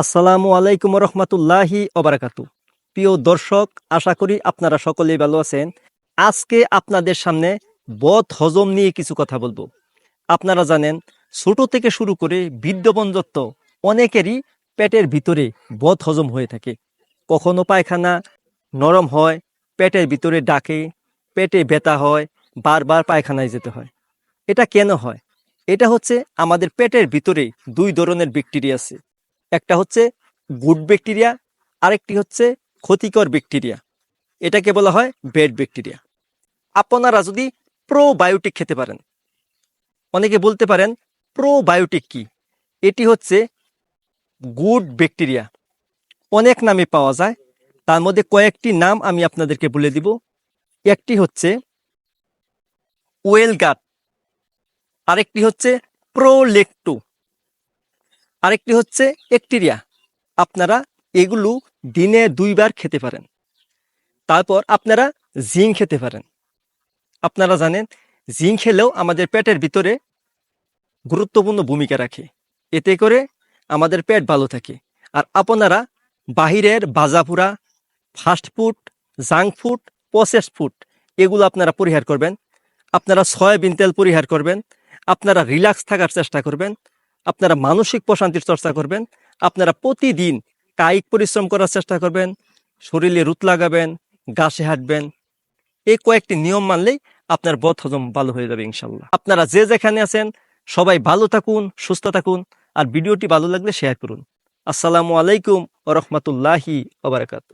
আসসালামু আলাইকুম রহমতুল্লাহি ওবারাকাতু। প্রিয় দর্শক, আশা করি আপনারা সকলেই ভালো আছেন। আজকে আপনাদের সামনে বদ হজম নিয়ে কিছু কথা বলব। আপনারা জানেন, ছোট থেকে শুরু করে বৃদ্ধ অনেকেরই পেটের ভিতরে বদ হজম হয়ে থাকে। কখনো পায়খানা নরম হয়, পেটের ভিতরে ডাকে, পেটে ব্যথা হয়, বারবার পায়খানায় যেতে হয়। এটা কেন হয়? এটা হচ্ছে আমাদের পেটের ভিতরে দুই ধরনের ব্যাকটেরিয়া আছে। একটা হচ্ছে গুড ব্যাকটেরিয়া, আরেকটি হচ্ছে ক্ষতিকর ব্যাকটেরিয়া। এটাকে বলা হয় বেড ব্যাকটেরিয়া। আপনারা যদি প্রোবায়োটিক খেতে পারেন, অনেকে বলতে পারেন প্রোবায়োটিক কি? এটি হচ্ছে গুড ব্যাকটেরিয়া। অনেক নামে পাওয়া যায়। তার মধ্যে কয়েকটি নাম আমি আপনাদেরকে বলে দিব। একটি হচ্ছে ওয়েল ওয়েলগাট, আরেকটি হচ্ছে প্রোলেক্টো। আরেকটি হচ্ছে একটিরিয়া। আপনারা এগুলো দিনে দুইবার খেতে পারেন। তারপর আপনারা জিঙ্ক খেতে পারেন। আপনারা জানেন, জিঙ্ক খেলেও আমাদের পেটের ভিতরে গুরুত্বপূর্ণ ভূমিকা রাখে। এতে করে আমাদের পেট ভালো থাকে। আর আপনারা বাহিরের বাজাপুরা fast food junk food, process food, এগুলো আপনারা পরিহার করবেন। আপনারা সয়াবিন তেল পরিহার করবেন। আপনারা রিল্যাক্স থাকার চেষ্টা করবেন। আপনারা মানসিক প্রশান্তির চর্চা করবেন, আপনারা প্রতিদিন কায়িক পরিশ্রম করার চেষ্টা করবেন, শরীরে রুত লাগাবেন গাছে হাঁটবেন, এই কয়েকটি নিয়ম মানলেই আপনার বদ হজম ভালো হয়ে যাবে ইনশাল্লাহ আপনারা যে যেখানে আছেন, সবাই ভালো থাকুন, সুস্থ থাকুন, আর ভিডিওটি ভালো লাগলে শেয়ার করুন। আসসালামু আলাইকুম রহমতুল্লাহি ওবরাকাতু